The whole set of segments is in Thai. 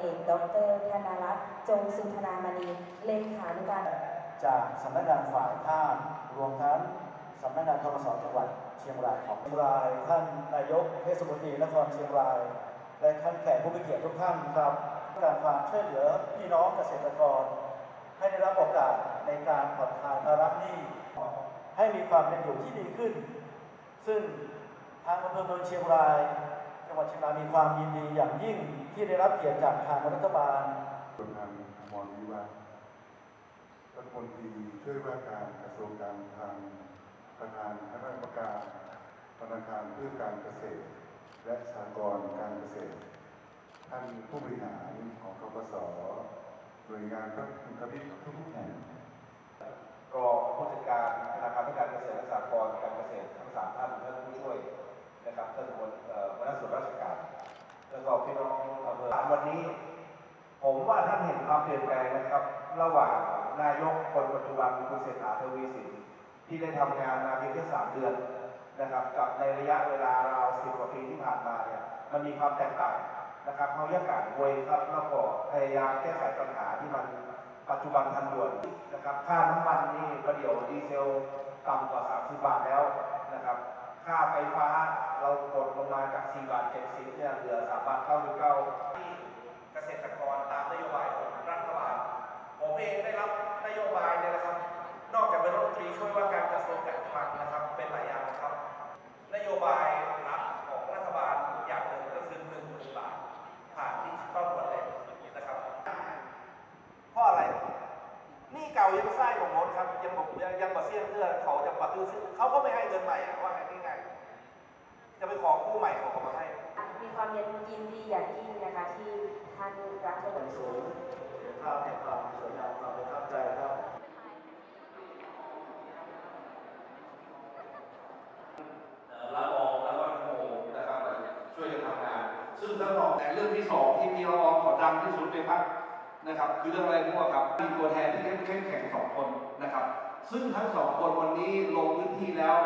เอกดรธนารัตน์จงสุนทรามณีเลขานุการจากสำนักงานฝ่ายภาครวมทั้งสำนักงานทกศจังหวัดเชียงรายของเชียงราย ท่านนายกเทศมนตรีนครเชียงราย และท่านแขกผู้มีเกียรติทุกท่านครับการความช่วยเหลือพี่น้องเกษตรกร ให้ได้รับโอกาสในการผ่อนคลายภาระหนี้ให้มีความเป็นอยู่ที่ดีขึ้น ซึ่งทางอำเภอเมืองเชียงรายจังหวัดเชียงรายมีความยินดีอย่างยิ่ง ที่ได้รับเกียรติจากทางรัฐบาลประธานมรวิวัฒน์รัฐมนตรีช่วยว่าการกระทรวงการคลังประธานคณะกรรมการธนาคารเพื่อการเกษตร และสหกรณ์การเกษตร ท่านผู้บริหารของกปสหน่วยงานพระคุณคบิทุกแห่งรองผู้จัดการธนาคารเพื่อการเกษตรและสหกรณ์การเกษตรทั้งสามท่านท่านผู้ช่วยนะครับท่านหัวเอ่อหัวหน้าส่วนราชการ แล้วก็พี่น้องอำเภอวันนี้ ผมว่าท่านเห็นความเปลี่ยนแปลงนะครับ ระหว่างนายกคนปัจจุบันคุณเศรษฐาทวีสินที่ได้ทำงานมาเพียงแค่สามเดือนนะครับ กับในระยะเวลาราวสิบกว่าปีที่ผ่านมาเนี่ยมันมีความแตกต่างนะครับเขายังการเวยครับแล้วก็พยายามแก้ไขปัญหาที่มันปัจจุบันทันด่วนนะครับ ค่าน้ำมันนี่ประเดี๋ยวดีเซลต่ำกว่า 30 บาทแล้วนะครับ ค่าไฟฟ้าเรากดลงมาจาก 4 บาท 70เนี่ยเหลือ 3 บาท 99ที่เกษตรกรตามนโยบายของรัฐบาล ผมเองได้รับนโยบายเนี่ยนะครับ นอกจากเป็นรัฐมนตรีช่วยว่าการกระทรวงการคลังนะครับ เป็นหลายอย่างนะครับ นโยบายหลักของรัฐบาลอย่างหนึ่งก็คือ1 0 0 0 0บาท ผ่านดิจิตอลวอลเล็ตนะครับเพราะอะไรนี่เก่ายังไส้ของมดครับ ยังบอกยังยังมาเสี่ยงเพื่อเขาจะปฏิซื้อเขาก็ไม่ให้เงินใหม่อะว่า จะไปขอกู้ใหม่เขาก็มาให้ มีความยินดีอย่างยิ่งนะคะที่ท่านรัฐมนตรีสูงภาพแห่งความสวยงามความประทับใจครับละอองแล้วก็โมนะครับช่วยกันทำงาน ซึ่งทั้งสองแต่เรื่องที่สองที่มีละอองขอดังที่สุดในพักนะครับ คือเรื่องอะไรมั่วครับมีตัวแทนที่เข้มแข็งสองคนนะครับ ซึ่งทั้งสองคนวันนี้ลงพื้นที่แล้ว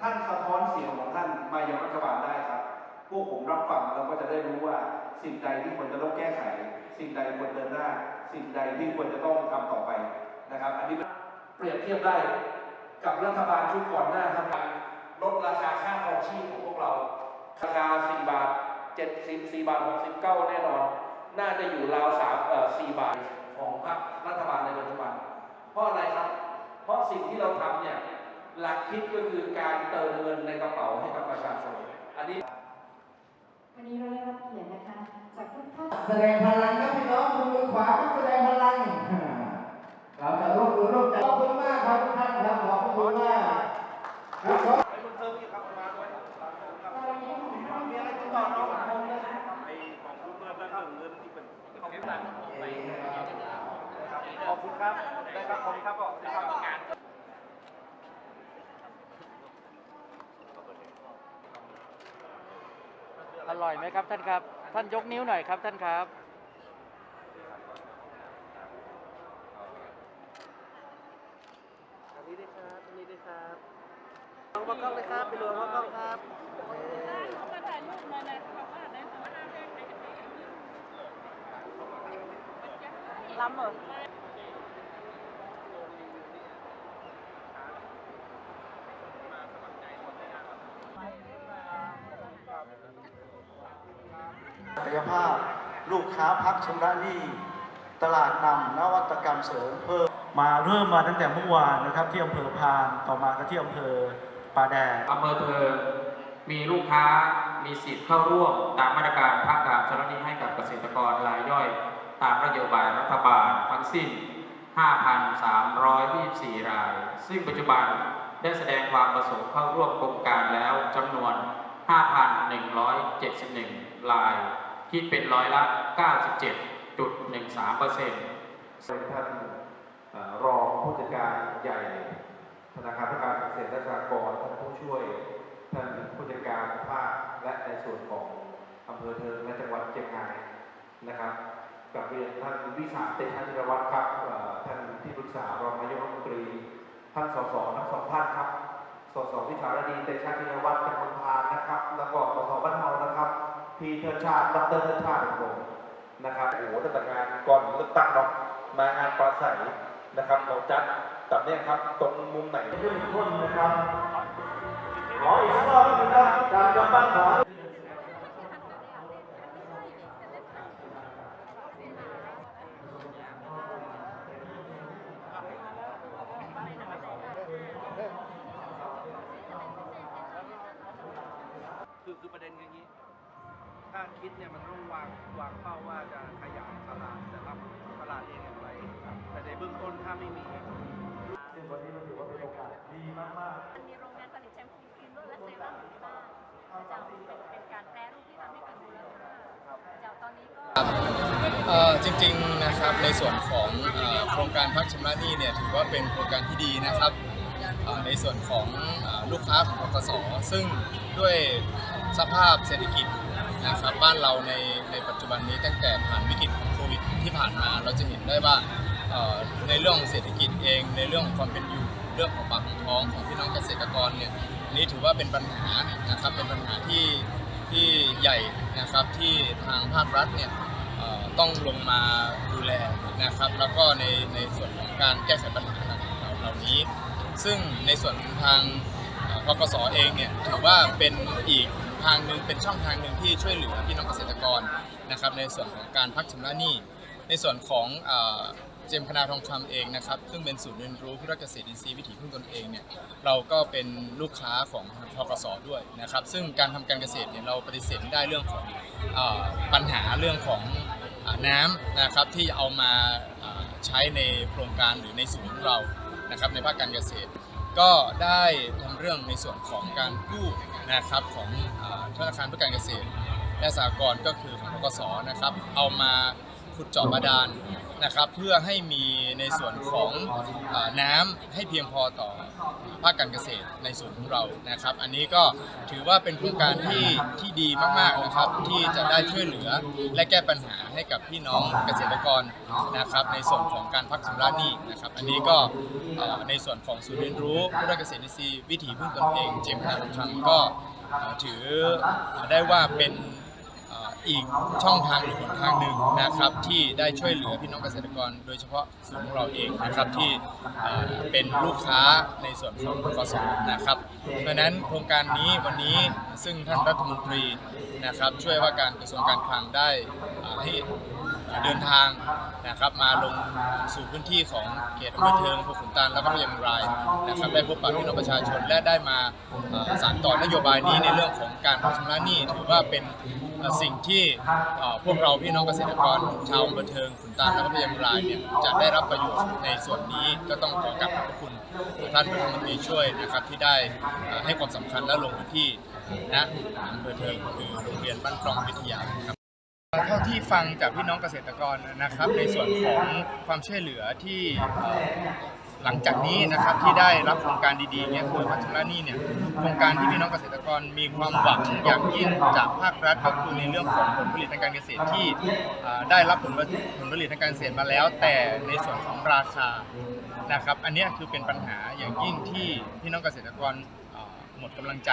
ท่านสะท้อนเสียงของท่านมายังรัฐบาลได้ครับ พวกผมรับฟังแล้วก็จะได้รู้ว่าสิ่งใดที่ควรจะต้องแก้ไข สิ่งใดควรเดินหน้า สิ่งใดที่ควรจะต้องทำต่อไปนะครับ อันนี้เปรียบเทียบได้กับรัฐบาลชุดก่อนหน้าทำการลดราคาค่าครองชีพของพวกเราราคา 4 บาท70 4บาท 69 แน่นอน น่าจะอยู่ราว3เอ่อ4บาทของพรรครัฐบาลในปัจจุบัน เพราะอะไรครับ เพราะสิ่งที่เราทำเนี่ย หลักคิดก็คือการเติมเงินในกระเป๋าให้กับประชาชน อันนี้ วันนี้เราได้รับเกียรตินะคะ จากทุกท่านแสดงพลังครับพี่น้องคุณมือขวาครับแสดงพลัง เราจะร่วมมือร่วมใจขอบคุณมากครับทุกท่านครับขอบคุณมากครับขอไอ้คุณเติมอีกครับมาด้วยเราเน้นของท่านมีอะไรติดต่อน้องผมเลยนะขอบคุณครับได้ครับ ขอบคุณครับ อบคุณครับอร่อยไหมครับท่านครับ ท่านยกนิ้วหน่อยครับท่านครับ อันนี้ด้วยครับอันนี้ด้วยครับลองมากล้องเลยครับ ไปรวมมากล้องครับล้ำเหรอ ยภาพ ลูกค้าพักชำระหนี้ตลาดนำนวัตกรรมเสริมเพิ่มมาเริ่มมาตั้งแต่เมื่อวานนะครับ ที่อำเภอพานต่อมาก็ที่อำเภอป่าแดดอำเภอเทิงมีลูกค้ามีสิทธิ์เข้าร่วมตามมาตรการภาคการชำระหนี้ให้กับเกษตรกรรายย่อย ตามนโยบายรัฐบาลทั้งสิ้น 5,324 ราย ซึ่งปัจจุบันได้แสดงความประสงค์เข้าร่วมโครงการแล้วจำนวน 5,171 ราย คิดเป็นร้อยละ 97.13%เปอร์เซ็นต์ท่านรองผู้จัดการใหญ่ธนาคารเพื่อการเกษตรและสหกรณ์ท่านผู้ช่วยท่านผู้จัดการภาคและในส่วนของอำเภอเทิงและจังหวัดเชียงรายนะครับกับเรียนท่านวิสาเตชะนิรวัตรครับท่านที่ปรึกษารองนายกรัฐมนตรี ท่านสสทั้งสองท่านครับสสวิสารดีเตชะนิรวัตรเป็นประธานนะครับ แล้วก็สสบ้านเฮานะครับ พี่เทิดชาติดรเทิดชาติของผมนะครับ โอ้โหตั้งแต่งานก่อนเลือกตั้งเนาะมางานปราศัยนะครับเราจัดตับเนี่ยครับตรงมุมไหนเข้มข้นนะครับขออีกรอบนึงครับการกำปั้นขอคือคือประเด็นอย่างนี้ ถ้าคิดเนี่ยมันต้องวางวางเป้าว่าจะขยายตลาดแต่ทำตลาดเองอย่างไรแต่ในเบื้องต้นถ้าไม่มีซึ่งวันนี้เราถือว่าเป็นโอกาสดีมากมันมีโรงงานผลิตแชมพูครีมนวดและเซรั่มอยู่ที่บ้านจะเป็นเป็นการแปรรูปที่ทำให้เกิดมูลค่าจากตอนนี้ก็จริงๆนะครับในส่วนของโครงการพักชำระหนี้เนี่ยถือว่าเป็นโครงการที่ดีนะครับในส่วนของลูกค้าของกสซึ่งด้วยสภาพเศรษฐกิจ นะครับบ้านเราในในปัจจุบันนี้ตั้งแต่ผ่านวิกฤตของโควิดที่ผ่านมาเราจะเห็นได้ว่าในเรื่องของเศรษฐกิจเอง ในเรื่องของความเป็นอยู่เรื่องของปากของท้องของพี่น้องเกษตรกรเนี่ยนี้ถือว่าเป็นปัญหานะครับเป็นปัญหาที่ที่ใหญ่นะครับที่ทางภาครัฐเนี่ยต้องลงมาดูแลนะครับ แล้วก็ในในส่วนของการแก้ไขปัญหาเหล่านี้ ซึ่งในส่วนทางพกสเองเนี่ยถือว่าเป็นอีก ทางหนึ่งเป็นช่องทางหนึ่งที่ช่วยเหลือพี่น้องเกษตรกรนะครับในส่วนของการพักชำระหนี้ ในส่วนของเจมคณาทองคำเองนะครับซึ่งเป็นศูนย์เรียนรู้พื่อเกษตรอินทรีย์วิถีพึ่งตนเองเนี่ยเราก็เป็นลูกค้าของทกสด้วยนะครับ ซึ่งการทำการเกษตรเนี่ยเราปฏิเสธไม่ได้เรื่องของปัญหาเรื่องของน้ำนะครับที่เอามาใช้ในโครงการหรือในศูนย์ของเรานะครับในภาคการเกษตร ก็ได้ทำเรื่องในส่วนของการกู้นะครับของธนาคารเพื่อการเกษตรและสหกรณ์ก็คือของกสนะครับ เอามาขุดเจาะบาดาล นะครับเพื่อให้มีในส่วนของอาน้ำให้เพียงพอต่อภาคการเกษตรในส่วนของเรานะครับ อันนี้ก็ถือว่าเป็นโครงการที่ที่ดีมากๆนะครับที่จะได้ช่วยเหลือและแก้ปัญหาให้กับพี่น้องเกษตรกรนะครับ ในส่วนของการพักชำระหนี้นะครับ อันนี้ก็เอ่อในส่วนของศูนย์เรียนรู้เพื่อเกษตรอินทรีย์วิถีพึ่งตนเองเจมส์นาทองคำก็ ถือได้ว่าเป็น อีกช่องทางหรือหนทางหนึ่งนะครับที่ได้ช่วยเหลือพี่น้องเกษตรกร โดยเฉพาะส่วนของเราเองนะครับที่เป็นลูกค้าในส่วนของกสนะครับเพราะนั้นโครงการนี้วันนี้ซึ่งท่านรัฐมนตรีนะครับช่วยว่าการกระทรวงการคลังได้ให้ เดินทางนะครับมาลงสู่พื้นที่ของเขตอำเภอเทิงพขุนตาลแล้วก็พะยามรายนะครับได้พบปะพี่น้องประชาชนและได้มาสานต่อนโยบายนี้ในเรื่องของการชำระหนี้ถือว่าเป็นสิ่งที่พวกเราพี่น้องเกษตรกรชาวอำเภอเทิงขุนตาลและก็พะยามรายเนี่ยจะได้รับประโยชน์ในส่วนนี้ก็ต้องขอกราบขอบคุณท่านรัฐมนตรีช่วยนะครับที่ได้ให้ความสำคัญและลงพื้นที่ณอำเภอเทิงคือโรงเรียนบ้านคลองวิทยาครับ เท่าที่ฟังจากพี่น้องเกษตรกรนะครับ ในส่วนของความช่วยเหลือที่หลังจากนี้นะครับที่ได้รับโครงการดีๆเนี่ยคือพัชรนี่เนี่ยโครงการที่พี่น้องเกษตรกรมีความหวังอย่างยิ่งจากภาครัฐก็คือในเรื่องของผลผลิตทางการเกษตรที่ได้รับผลผลิตผลผลิตทางการเกษตรมาแล้ว แต่ในส่วนของราคานะครับ อันนี้คือเป็นปัญหาอย่างยิ่งที่พี่น้องเกษตรกรหมดกำลังใจ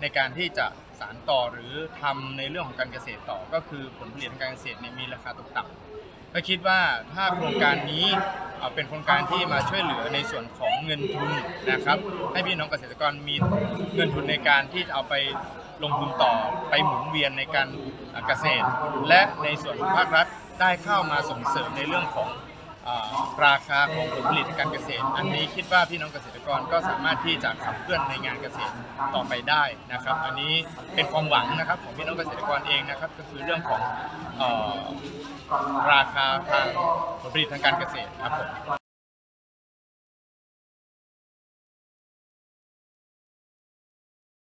ในการที่จะสานต่อหรือทำในเรื่องของการเกษตรต่อ ก็คือผลผลิตทางการเกษตรเนี่ยมีราคาตกต่ำก็คิดว่าถ้าโครงการนี้เป็นโครงการที่มาช่วยเหลือในส่วนของเงินทุนนะครับให้พี่น้องเกษตรกรมีเงินทุนในการที่จะเอาไปลงทุนต่อไปหมุนเวียนในการเกษตร และในส่วนของภาครัฐได้เข้ามาส่งเสริมในเรื่องของ ราคาของผลผลิตการเกษตร อันนี้คิดว่าพี่น้องเกษตรกรก็สามารถที่จะขับเคลื่อนในงานเกษตรต่อไปได้นะครับ อันนี้เป็นความหวังนะครับของพี่น้องเกษตรกรเองนะครับ ก็คือเรื่องของราคาทางผลผลิตทางการเกษตรครับผม